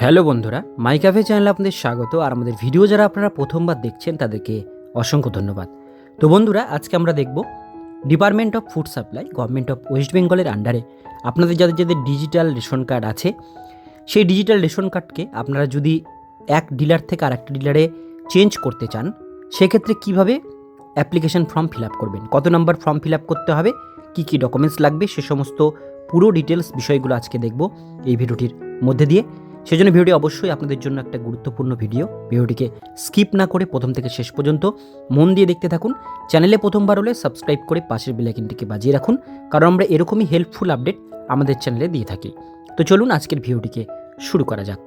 Hello বন্ধুরা, মাই cafe চ্যানেলে আপনাদের স্বাগত। আর আমাদের ভিডিও যারা আপনারা প্রথমবার দেখছেন, তাদেরকে অসংখ্য ধন্যবাদ। তো বন্ধুরা, আজকে আমরা দেখব department of food supply, government of west বেঙ্গলের আন্ডারে। আপনাদের যাদের যাদের ডিজিটাল রেশন কার্ড আছে, সেই ডিজিটাল রেশন কার্ডকে আপনারা যদি এক ডিলার থেকে আরেকটা ডিলারে চেঞ্জ করতে চান, সেক্ষেত্রে কীভাবে অ্যাপ্লিকেশন ফর্ম ফিল আপ করবেন? কত নাম্বার ফর্ম ফিল আপ করতে হবে? কী কী ডকুমেন্টস লাগবে? সে সমস্ত পুরো ডিটেলস বিষয়গুলো আজকে দেখব এই ভিডিওটির মধ্যে দিয়ে। সেজন্য ভিডিওটি অবশ্যই আপনাদের জন্য একটা গুরুত্বপূর্ণ ভিডিও। ভিডিওটিকে স্কিপ না করে প্রথম থেকে শেষ পর্যন্ত মন দিয়ে দেখতে থাকুন। চ্যানেলে প্রথমবার হলে সাবস্ক্রাইব করে পাশের বেলাইকিনটিকে বাজিয়ে রাখুন, কারণ আমরা এরকমই হেল্পফুল আপডেট আমাদের চ্যানেলে দিয়ে থাকি। তো চলুন আজকের ভিডিওটিকে শুরু করা যাক।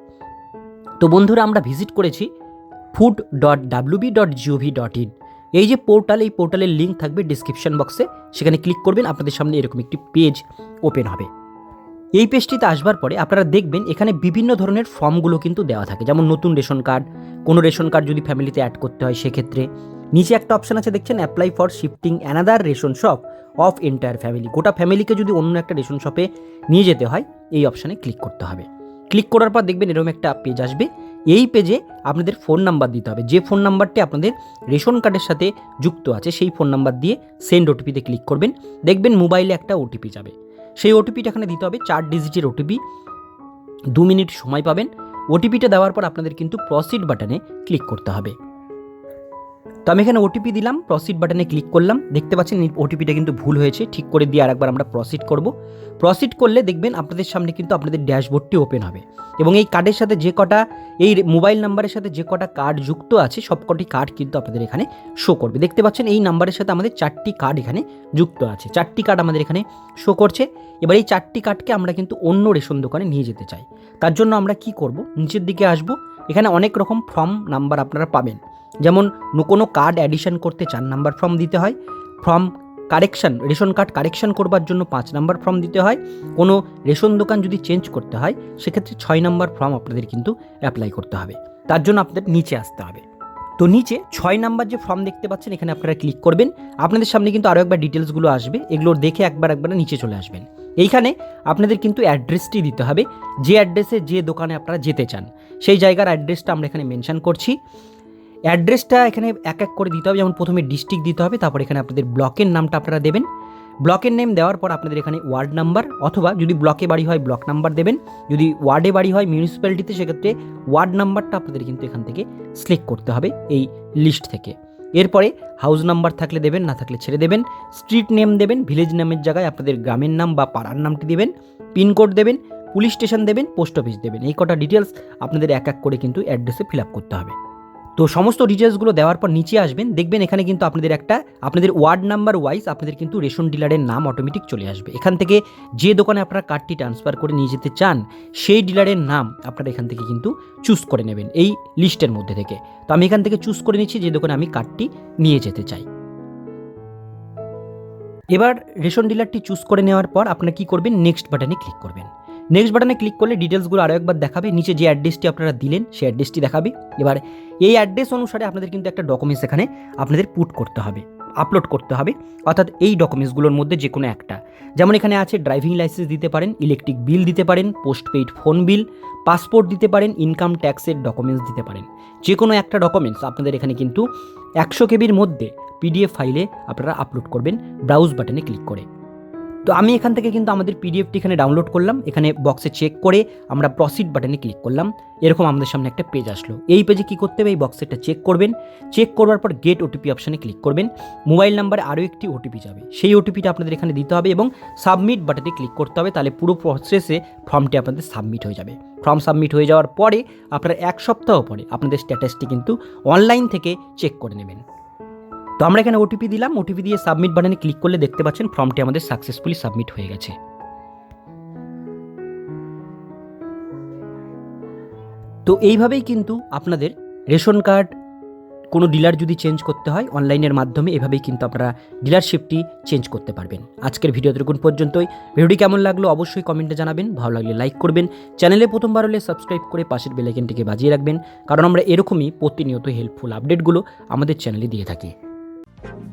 তো বন্ধুরা, আমরা ভিজিট করেছি food dot WB dot GOV dot in এই যে পোর্টাল এই পোর্টালের লিঙ্ক থাকবে ডিসক্রিপশন বক্সে সেখানে ক্লিক করবেন, আপনাদের সামনে এরকম একটি পেজ ওপেন হবে। এই পেজটিতে আসবার পরে আপনারা দেখবেন এখানে বিভিন্ন ধরনের ফর্মগুলো কিন্তু দেওয়া থাকে। যেমন নতুন রেশন কার্ড, কোনো রেশন কার্ড যদি ফ্যামিলিতে অ্যাড করতে হয় সেক্ষেত্রে। নিচে একটা অপশন আছে, দেখছেন apply for shifting another ration shop of entire family গোটা ফ্যামিলিকে যদি অন্য একটা রেশন শপে নিয়ে যেতে হয়, এই অপশানে ক্লিক করতে হবে। ক্লিক করার পর দেখবেন এরকম একটা পেজ আসবে। এই পেজে আপনাদের ফোন নাম্বার দিতে হবে। যে ফোন নাম্বারটি আপনাদের রেশন কার্ডের সাথে যুক্ত আছে, সেই ফোন নাম্বার দিয়ে সেন্ড ওটিপিতে ক্লিক করবেন। দেখবেন মোবাইলে একটা ওটিপি যাবে। সেই ওটিপিটা এখানে দিতে হবে, চার ডিজিটের ওটিপি দু মিনিট সময় পাবেন। ওটিপিটা দেওয়ার পর আপনাদের কিন্তু প্রসিড বাটনে ক্লিক করতে হবে। তো আমি এখানে ওটিপি দিলাম প্রসিড বাটনে ক্লিক করলাম। দেখতে পাচ্ছেন ওটিপিটা কিন্তু ভুল হয়েছে, ঠিক করে দিয়ে আরেকবার আমরা প্রসিড করব। প্রসিড করলে দেখবেন আপনাদের সামনে কিন্তু আপনাদের ড্যাশবোর্ডটি ওপেন হবে। এবং এই কার্ডের সাথে যে কটা, এই মোবাইল নাম্বারের সাথে যে কটা কার্ড যুক্ত আছে, সব কটি কার্ড কিন্তু আপনাদের এখানে শো করবে। দেখতে পাচ্ছেন এই নাম্বারের সাথে আমাদের চারটি কার্ড এখানে যুক্ত আছে। চারটি কার্ড আমাদের এখানে শো করছে। এবার এই চারটি কার্ডকে আমরা কিন্তু অন্য রেশন দোকানে নিয়ে যেতে চাই। তার জন্য আমরা কি করব? নিচের দিকে আসব। এখানে অনেক রকম ফর্ম নাম্বার আপনারা পাবেন। যেমন কোনো কার্ড অ্যাডিশন করতে চার নাম্বার ফর্ম দিতে হয় form correction ration card correction করবার জন্য পাঁচ নাম্বার ফর্ম দিতে হয়, কোনো রেশন দোকান যদি চেঞ্জ করতে হয়, সেক্ষেত্রে ছয় নাম্বার ফর্ম আপনাদের কিন্তু অ্যাপ্লাই করতে হবে। তার জন্য আপনাদের নিচে আসতে হবে। তো নিচে ছয় নাম্বার যে ফর্ম দেখতে পাচ্ছেন, এখানে আপনারা ক্লিক করবেন। আপনাদের সামনে কিন্তু আরও একবার ডিটেলসগুলো আসবে, এগুলো দেখে একবার একবার নিচে চলে আসবেন। এইখানে আপনাদের কিন্তু অ্যাড্রেসটি দিতে হবে, যে অ্যাড্রেসে যে দোকানে আপনারা যেতে চান। সেই জায়গার অ্যাড্রেসটা আমরা এখানে মেনশন করছি। অ্যাড্রেসটা এখানে এক এক করে দিতে হবে। যেমন প্রথমে ডিস্ট্রিক্ট দিতে হবে, তারপর এখানে আপনাদের ব্লকের নামটা আপনারা দেবেন। ব্লকের নেম দেওয়ার পর আপনাদের এখানে ওয়ার্ড নাম্বার অথবা যদি ব্লকে বাড়ি হয় ব্লক নাম্বার দেবেন। যদি ওয়ার্ডে বাড়ি হয় মিউনিসিপ্যালিটিতে সেক্ষেত্রে ওয়ার্ড নাম্বারটা আপনাদের কিন্তু এখান থেকে সিলেক্ট করতে হবে এই লিস্ট থেকে। এরপরে হাউস নাম্বার থাকলে দেবেন, না থাকলে ছেড়ে দেবেন। স্ট্রিট নেম দেবেন ভিলেজ নামের জায়গায় আপনাদের গ্রামের নাম বা পাড়ার নামটি দেবেন। পিনকোড দেবেন পুলিশ স্টেশন দেবেন পোস্ট অফিস দেবেন। এই কটা ডিটেলস আপনাদের এক এক করে কিন্তু অ্যাড্রেসে ফিল আপ করতে হবে। তো সমস্ত ডিটেলসগুলো দেওয়ার পর নিচে আসবেন, দেখবেন এখানে কিন্তু আপনাদের একটা, আপনাদের ওয়ার্ড নাম্বার ওয়াইজ আপনাদের কিন্তু রেশন ডিলারের নাম অটোমেটিক চলে আসবে। এখান থেকে যে দোকানে আপনারা কার্ডটি ট্রান্সফার করে নিয়ে যেতে চান, সেই ডিলারের নাম আপনারা এখান থেকে কিন্তু চুজ করে নেবেন, এই লিস্টের মধ্যে থেকে। তো আমি এখান থেকে চুজ করে নিচ্ছি যে দোকানে আমি কার্ডটি নিয়ে যেতে চাই। এবার রেশন ডিলারটি চুজ করে নেওয়ার পর আপনারা কি করবেন নেক্সট বাটনে ক্লিক করবেন। নেক্সট বাটনে ক্লিক করলে ডিটেলসগুলো আরও একবার দেখাবে। নিচে যে অ্যাড্রেসটি আপনারা দিলেন, সেই অ্যাড্রেসটি দেখাবে। এবার এই অ্যাড্রেস অনুসারে আপনাদের কিন্তু একটা ডকুমেন্টস এখানে আপনাদের পুট করতে হবে আপলোড করতে হবে। অর্থাৎ এই ডকুমেন্টসগুলোর মধ্যে যে কোনো একটা। যেমন এখানে আছে ড্রাইভিং লাইসেন্স দিতে পারেন ইলেকট্রিক বিল দিতে পারেন পোস্টপেইড ফোন বিল পাসপোর্ট দিতে পারেন ইনকাম ট্যাক্সের ডকুমেন্টস দিতে পারেন। যে কোনো একটা ডকুমেন্টস আপনাদের এখানে কিন্তু একশো কেবির মধ্যে পিডিএফ ফাইলে আপনারা আপলোড করবেন ব্রাউজ বাটনে ক্লিক করে। তো আমি এখান থেকে কিন্তু আমাদের পিডিএফটি এখানে ডাউনলোড করলাম, এখানে বক্সে চেক করে আমরা প্রসিড বাটনে ক্লিক করলাম, এরকম আমাদের সামনে একটা পেজ আসলো। এই পেজে কি করতে হবে? এই বক্সেটা চেক করবেন চেক করবার পর গেট ওটিপি অপশানে ক্লিক করবেন মোবাইল নাম্বারে আরও একটি ওটিপি যাবে। সেই ওটিপিটা আপনাদের এখানে দিতে হবে এবং সাবমিট বাটনে ক্লিক করতে হবে, তাহলে পুরো প্রসেসে ফর্মটি আপনাদের সাবমিট হয়ে যাবে। ফর্ম সাবমিট হয়ে যাওয়ার পরে, আপনার এক সপ্তাহ পরে আপনাদের স্ট্যাটাসটি কিন্তু অনলাইন থেকে চেক করে নেবেন। তো আমরা এখানে ওটিপি দিলাম। ওটিপি দিয়ে সাবমিট বাটনে ক্লিক করলে দেখতে পাচ্ছেন ফর্মটি আমাদের সাকসেসফুলি সাবমিট হয়ে গেছে। তো এইভাবেই কিন্তু আপনাদের রেশন কার্ড কোনো ডিলার যদি চেঞ্জ করতে হয় অনলাইনের মাধ্যমে, এভাবেই কিন্তু আপনারা ডিলারশিপটি চেঞ্জ করতে পারবেন। আজকের ভিডিও দেখুন পর্যন্তই। ভিডিওটি কেমন লাগল অবশ্যই কমেন্টে জানাবেন। ভালো লাগলে লাইক করবেন। চ্যানেলে প্রথমবার হলে সাবস্ক্রাইব করে পাশের বেলাইকেনটিকে বাজিয়ে রাখবেন। কারণ আমরা এরকমই প্রতিনিয়ত হেল্পফুল আপডেটগুলো আমাদের চ্যানেলে দিয়ে থাকি। thank you